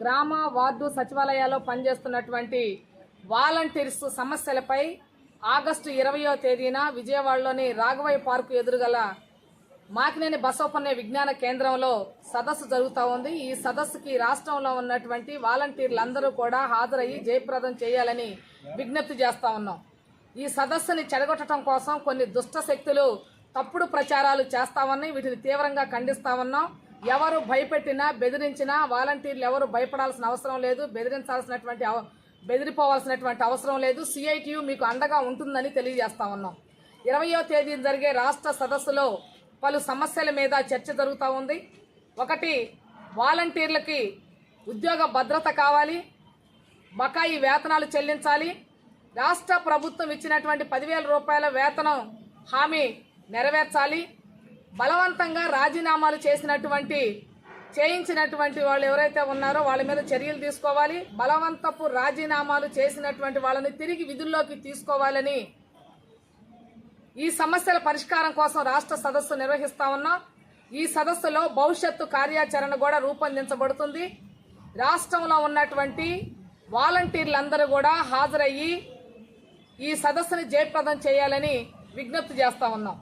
గ్రామ వార్డు సచివాలయాల్లో పనిచేస్తున్నటువంటి వాలంటీర్స్ సమస్యలపై ఆగస్టు ఇరవయో తేదీన విజయవాడలోని రాఘవయ్య పార్కు ఎదురుగల మాకినేని బసవపన్నె విజ్ఞాన కేంద్రంలో సదస్సు జరుగుతూ ఉంది. ఈ సదస్సుకి రాష్ట్రంలో ఉన్నటువంటి వాలంటీర్లందరూ కూడా హాజరయ్యి జయప్రదం చేయాలని విజ్ఞప్తి చేస్తా ఉన్నాం. ఈ సదస్సుని చెడగొట్టడం కోసం కొన్ని దుష్ట శక్తులు తప్పుడు ప్రచారాలు చేస్తామని వీటిని తీవ్రంగా ఖండిస్తా ఉన్నాం. ఎవరు భయపెట్టినా బెదిరించినా వాలంటీర్లు ఎవరు భయపడాల్సిన అవసరం లేదు బెదిరించాల్సినటువంటి బెదిరిపోవాల్సినటువంటి అవసరం లేదు. సిఐటియు మీకు అండగా ఉంటుందని తెలియజేస్తా ఉన్నాం. ఇరవయో తేదీన జరిగే రాష్ట్ర సదస్సులో పలు సమస్యల మీద చర్చ జరుగుతూ ఉంది. ఒకటి వాలంటీర్లకి ఉద్యోగ భద్రత కావాలి బకాయి వేతనాలు చెల్లించాలి. రాష్ట్ర ప్రభుత్వం ఇచ్చినటువంటి పదివేల రూపాయల వేతనం హామీ నెరవేర్చాలి. బలవంతంగా రాజీనామాలు చేసినటువంటి చేయించినటువంటి వాళ్ళు ఎవరైతే ఉన్నారో వాళ్ళ మీద చర్యలు తీసుకోవాలి. బలవంతపు రాజీనామాలు చేసినటువంటి వాళ్ళని తిరిగి విధుల్లోకి తీసుకోవాలని ఈ సమస్యల పరిష్కారం కోసం రాష్ట్ర సదస్సు నిర్వహిస్తా ఉన్నాం. ఈ సదస్సులో భవిష్యత్తు కార్యాచరణ కూడా రూపొందించబడుతుంది. రాష్ట్రంలో ఉన్నటువంటి వాలంటీర్లందరూ కూడా హాజరయ్యి ఈ సదస్సుని జయప్రదం చేయాలని విజ్ఞప్తి చేస్తా ఉన్నాం.